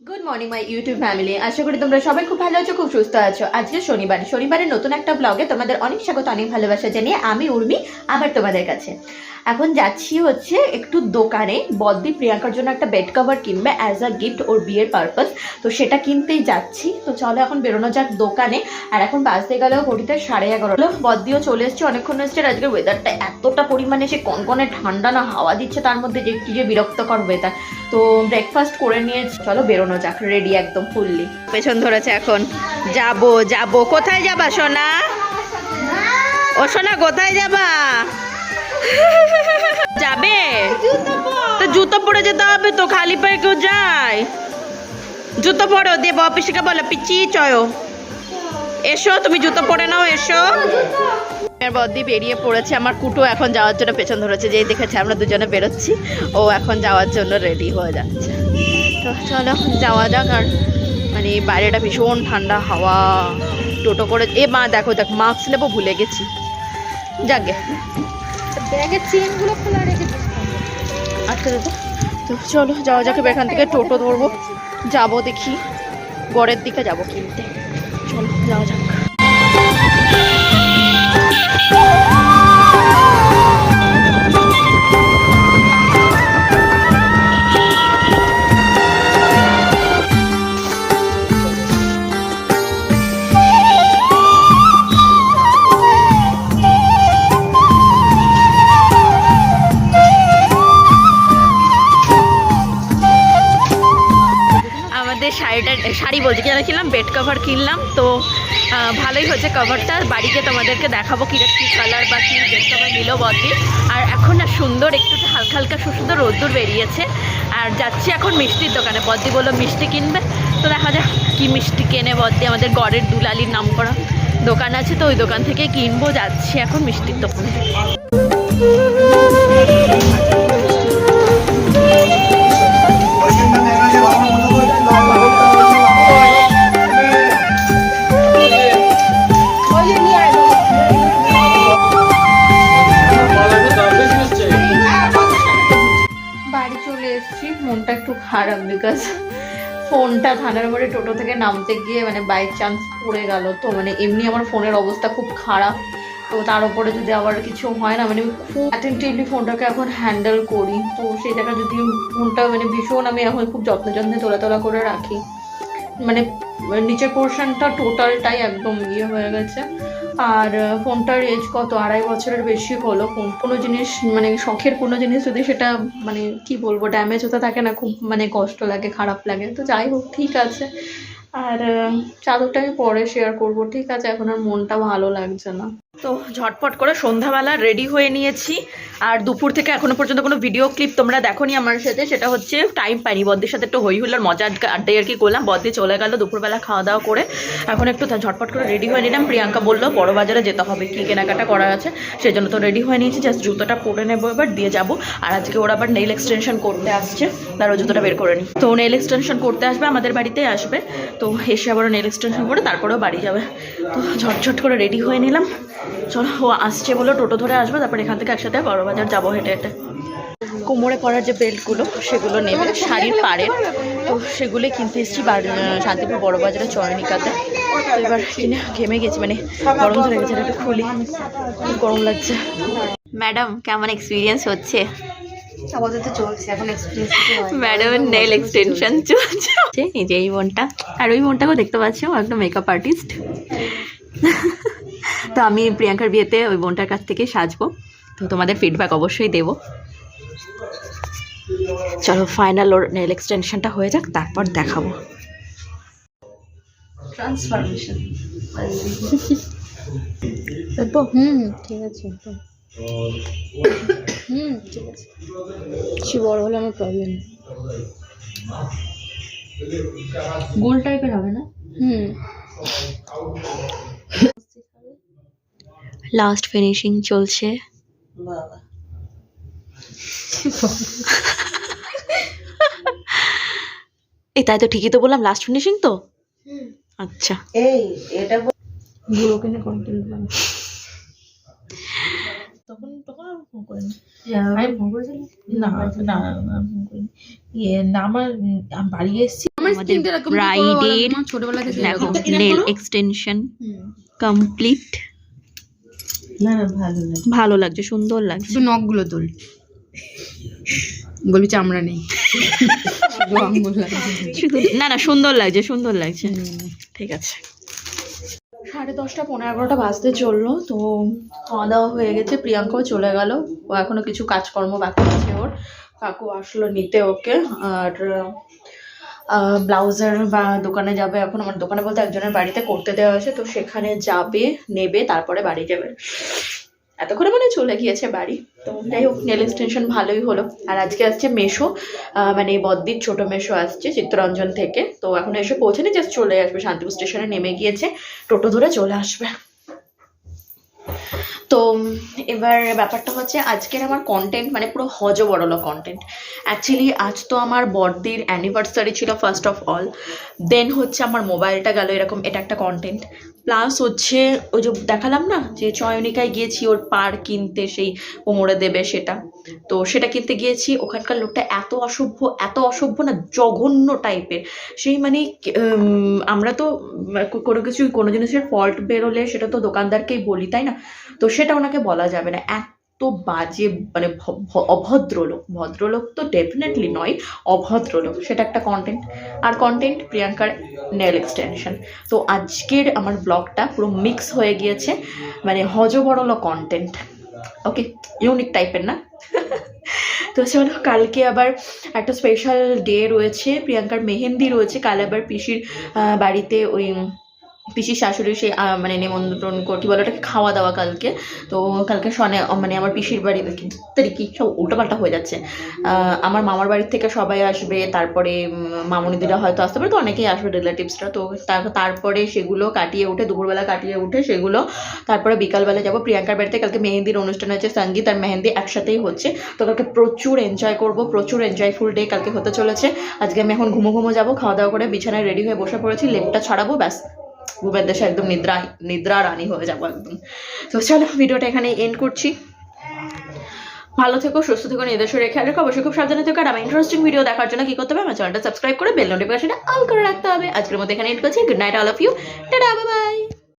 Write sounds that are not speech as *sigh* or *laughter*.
Good morning my YouTube family আশা করি তোমরা সবাই খুব ভালো আছো, খুব সুস্থ আছো। আজকে শনিবার। শনিবারের নতুন একটা ব্লগে তোমাদের অনেক স্বাগত, অনেক ভালোবাসা জানিয়ে আমি উর্মি, আবার তোমাদের কাছে। এখন যাচ্ছি হচ্ছে একটু দোকানে। বদ্দি প্রিয়াঙ্কার জন্য একটা বেড কভার কিনবে অ্যাজ আ গিফট ওর বিয়ের পারপাস তো সেটা কিনতেই যাচ্ছি। তো চলো এখন বেরোনো যাক দোকানে। আর এখন বাজতে গেলেও ঘড়িতে সাড়ে এগারো। বদ্দিও চলে এসছে, অনেকক্ষণ এসছে আজকের ওয়েদারটা এতটা পরিমাণে সে কনকনে ঠান্ডা না, হাওয়া দিচ্ছে, তার মধ্যে যে কি যে বিরক্তকর ওয়েদার তো ব্রেকফাস্ট করে নিয়ে চলো বেরোনো যাক রেডি একদম ফুললি পেছন ধরেছে এখন। যাব যাব। কোথায় যাবা, সোনা? ও সোনা, কোথায় যাবা? যাবে? তো জুতো পরে যেতে হবে তো, খালি পায়ে কেউ যায়? জুতো পরো, দেব অফিসকে বলো, পিচি, চয়ো। এসো, তুমি জুতো পরে নাও, এসো। বদ্দি বেরিয়ে পড়েছে। আমার কুটু এখন যাওয়ার জন্য পেছন ধরেছে যেই দেখেছে আমরা দুজনে বেরোচ্ছি। ও এখন যাওয়ার জন্য রেডি হয়ে যাচ্ছে। তো চলো এখন যাওয়া যাক আর মানে বাইরেটা ভীষণ ঠান্ডা হাওয়া টোটো করে। এ মা দেখো দেখ মাস্ক নেব ভুলে গেছি। যাকে ব্যাগের চেনগুলো খোলা রেখেছিস আটকে দেবো তো চলো যাওয়া যাক এবার এখান থেকে টোটো ধরবো। যাব দেখি। গড়ের দিকে যাব কিনতে। চলো যাওয়া যাক। আমাদের শাড়িটা শাড়ি বলছি কি কিনলাম? বেড কভার কিনলাম, তো ভালোই হয়েছে কভারটা বাড়িতে তোমাদেরকে দেখাবো কীরকম কী কালার বা কী বেড কভার নিল বদ্দি আর এখন না সুন্দর, একটু একটু হালকা হালকা সুন্দর রোদ্দুর বেরিয়েছে। আর যাচ্ছি এখন মিষ্টির দোকানে। বদ্দি বলল, মিষ্টি কিনবে? তো দেখা যাক কী মিষ্টি কেনে বদ্দি আমাদের গড়ের দুলালির নাম করা দোকান আছে, তো ওই দোকান থেকে কিনবো। যাচ্ছি এখন মিষ্টির দোকানে। খারাপ বিকজ ফোনটা থানার মোড়ে টোটো থেকে নামতে গিয়ে মানে বাই চান্স পড়ে গেল তো মানে এমনি আমার ফোনের অবস্থা খুব খারাপ। তো তার উপরে যদি আবার কিছু হয় না মানে আমি খুব অ্যাটেন্টিভলি ফোনটাকে এখন হ্যান্ডেল করি। তো সেই জায়গায় যদি ফোনটা মানে ভীষণ আমি এখন খুব যত্ন যত্নে তোলা তোলা করে রাখি। মানে নিচের পোর্শনটা টোটালটাই একদম ইয়ে হয়ে গেছে। আর ফোনটার এজ কত? আড়াই বছরের বেশি হলো। কোন, কোনো জিনিস মানে শখের কোনো জিনিস যদি সেটা মানে কি বলব ড্যামেজ হতে থাকে না, খুব মানে কষ্ট লাগে, খারাপ লাগে। তো যাই হোক, ঠিক আছে। আর চাদরটা আমি পরে শেয়ার করব। ঠিক আছে, এখন আর মনটা ভালো লাগছে না। তো ঝটপট করে সন্ধ্যাবেলা রেডি হয়ে নিয়েছি। আর দুপুর থেকে এখনও পর্যন্ত কোনো ভিডিও ক্লিপ তোমরা দেখোনি আমার সাথে, সেটা হচ্ছে টাইম পাইনি। বদ্দির সাথে একটু হই হুল্লার মজা আড্ডা- আড্ডাই আর কি করলাম। বদ্দি চলে গেল দুপুরবেলা খাওয়া দাওয়া করে। এখন একটু ঝটপট করে রেডি হয়ে নিলাম। প্রিয়াঙ্কা বলল, বড় বাজারে যেতে হবে। কি কেনাকাটা করা আছে? সেই জন্য তো রেডি হয়ে নিয়েছি। জাস্ট জুতোটা পরে নেব এবার, দিয়ে যাব। আর আজকে ওরা আবার নেইল এক্সটেনশন করতে আসছে। তার জুতোটা বের করে নিই। তো নেইল এক্সটেনশন করতে আসবে, আমাদের বাড়িতে আসবে। তো এসে আবার নেইল এক্সটেনশন করে তারপরেও বাড়ি যাবে। তো ঝটঝট করে রেডি হয়ে নিলাম। চলো ও আসছে বলো টোটো ধরে আসবে তারপর এখান থেকে একসাথে বড় বাজার যাব হেঁটে হেঁটে। কোমরে পরার যে বেল্টগুলো সেগুলো নেবে শাড়ির পাড়ের তো সেগুলোই কিনতে এসেছি শান্তিপুর বড় বাজারে চয়নিকাতে। তো এবার কিনে ঘেমে গেছি মানে গরম ধরে গেছে একটু খুলি। গরম লাগছে। ম্যাডাম কেমন এক্সপিরিয়েন্স হচ্ছে? আপাতত চলছে এখন এক্সপিরিয়েন্স ম্যাডামের নেল এক্সটেনশন চলছে। এই যে এই বোনটা। আর ওই বোনটাকেও দেখতে পাচ্ছি ও একটা মেকআপ আর্টিস্ট তো আমি প্রিয়াঙ্কার বিয়েতে ওই বোনটার কাছ থেকে সাজবো। তো তোমাদের ফিডব্যাক অবশ্যই দেবো। চলো ফাইনাল ওর নেল এক্সটেনশনটা হয়ে যাক তারপর দেখাবো। ট্রান্সফরমেশন *laughs* দেখব হুম ঠিক আছে হুম ঠিক আছে। বেশি বড় হলে আমার প্রবলেম গোল টাইপের হবে না? হুম। লাস্ট ফিনিশিং চলছে। এই তাই তো ঠিকই তো বললাম লাস্ট ফিনিশিং তো? আচ্ছা। এই এটা গুলো কিনে কন্টেন্ট দিলাম তখন তখন আর ফোন করিনি। আমি ফোন করেছিলাম? না না না না ফোন করিনি। ইয়ে না আমার বাড়ি এসেছি। আমাদের ছোটবেলা থেকে নেল এক্সটেনশন কমপ্লিট না না ভালো লাগে। ভালো লাগছে সুন্দর লাগছে। শুধু নখগুলো তোল। বলবি চামড়া নেই। শুধু না না সুন্দর লাগছে সুন্দর লাগছে। ঠিক আছে। সাড়ে দশটা পনেরো এগারোটা বাজতে চলল তো খাওয়া দাওয়া হয়ে গেছে প্রিয়াঙ্কাও চলে গেল। ও এখনও কিছু কাজকর্ম বাকি আছে ওর। কাকু আসলো নিতে ওকে আর ব্লাউজার বা দোকানে যাবে। এখন আমার দোকানে বলতে একজনের বাড়িতে করতে দেওয়া আছে তো সেখানে যাবে, নেবে, তারপরে বাড়ি যাবে। এতক্ষণে মানে চলে গিয়েছে বাড়ি। তো যাই হোক, নেল এক্সটেনশন ভালোই হলো। আর আজকে আসছে মেশো মানে বদ্দির ছোট মেশো আসছে চিত্তরঞ্জন থেকে। তো এখন এসে পৌঁছে পৌঁছেনি জাস্ট চলে আসবে, শান্তিপুর স্টেশনে নেমে গিয়েছে। টোটো ধরে চলে আসবে। তো, এবার ব্যাপারটা হচ্ছে আজকের আমার কন্টেন্ট মানে পুরো হজ বড়লো কন্টেন্ট অ্যাকচুয়ালি আজ তো আমার বর্দির অ্যানিভার্সারি ছিল ফার্স্ট অফ অল দেন হচ্ছে আমার মোবাইলটা গেল এরকম, এটা একটা কন্টেন্ট প্লাস হচ্ছে ওই যে দেখালাম না যে চয়নিকায় গিয়েছি ওর পার কিনতে সেই কোমরে দেবে সেটা। তো সেটা কিনতে গিয়েছি, ওখানকার লোকটা এত অসভ্য এত অসভ্য না, জঘন্য টাইপের সেই মানে আমরা তো কোনো কিছু কোনো জিনিসের ফল্ট বেরোলে সেটা তো দোকানদারকেই বলি, তাই না? তো সেটা ওনাকে বলা যাবে না। এত বাজে মানে অভদ্রলোক। ভদ্রলোক তো ডেফিনেটলি নয়, অভদ্রলোক। সেটা একটা কন্টেন্ট আর কন্টেন্ট প্রিয়াঙ্কার নেল এক্সটেনশন তো আজকের আমার ব্লগটা পুরো মিক্স হয়ে গিয়েছে মানে হজবরল কন্টেন্ট ওকে ইউনিক টাইপের না? *laughs* তো চলো, কালকে আবার একটা স্পেশাল ডে রয়েছে। প্রিয়াঙ্কার মেহেন্দি রয়েছে। কাল আবার পিসির বাড়িতে ওই পিসির শাশুড়ি সে আহ, মানে নিমন্ত্রণ কর কি বলে ওটাকে খাওয়া দাওয়া কালকে। তো কালকে সনে মানে আমার পিসির বাড়ি তারি কি সব উল্টোপাল্টা হয়ে যাচ্ছে। আমার মামার বাড়ির থেকে সবাই আসবে তারপরে মামনিদিরা হয়তো আসতে পারে তো অনেকেই আসবে রিলেটিভসরা তো তার- তারপরে সেগুলো কাটিয়ে উঠে দুপুরবেলা কাটিয়ে উঠে সেগুলো তারপরে বিকালবেলা যাব। প্রিয়াঙ্কার বাড়িতে কালকে মেহেন্দির অনুষ্ঠান আছে সংগীত আর মেহেন্দি একসাথেই হচ্ছে। তো কালকে প্রচুর এনজয় করব প্রচুর এনজয়ফুল ডে কালকে হতে চলেছে। আজকে আমি এখন ঘুমো ঘুমো যাব খাওয়া দাওয়া করে বিছানায় রেডি হয়ে বসে পড়েছি লেপটা ছড়াবো ব্যাস। দেশে একদম নিদ্রা নিদ্রা রানী হয়ে যাব একদম। তো চলো ভিডিওটা এখানে এন্ড করছি। ভালো থেকো, সুস্থ থেকো নির্দেশ রেখে রেখো, অবশ্যই খুব সাবধানে থেকে। আর আমার ইন্টারেস্টিং ভিডিও দেখার জন্য কি করতে হবে? আমার চ্যানেলটা সাবস্ক্রাইব করে বেল নোটিফিকেশনটা অল করে রাখতে হবে। আজকের মধ্যে এখানে এন্ড করছি। Good night all of you tata bye bye